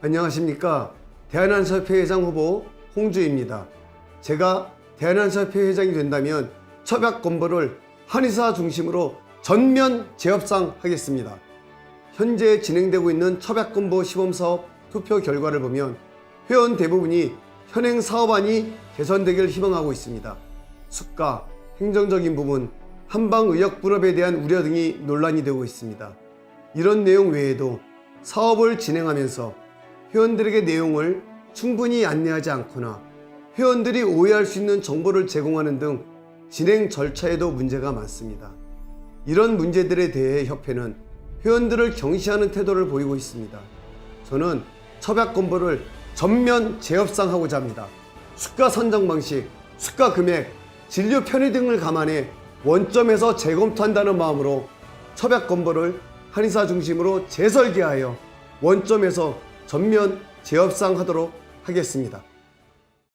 안녕하십니까. 대한한사협회 회장 후보 홍주입니다. 제가 대한한사협회 회장이 된다면 첩약 건보를 한의사 중심으로 전면 재협상하겠습니다. 현재 진행되고 있는 첩약 건보 시범사업 투표 결과를 보면 회원 대부분이 현행 사업안이 개선되길 희망하고 있습니다. 수가, 행정적인 부분, 한방의학 분업에 대한 우려 등이 논란이 되고 있습니다. 이런 내용 외에도 사업을 진행하면서 회원들에게 내용을 충분히 안내하지 않거나 회원들이 오해할 수 있는 정보를 제공하는 등 진행 절차에도 문제가 많습니다. 이런 문제들에 대해 협회는 회원들을 경시하는 태도를 보이고 있습니다. 저는 첩약 건보를 전면 재협상하고자 합니다. 수가 선정 방식, 수가 금액, 진료 편의 등을 감안해 원점에서 재검토한다는 마음으로 첩약 건보를 한의사 중심으로 재설계하여 원점에서 전면 재협상하도록 하겠습니다.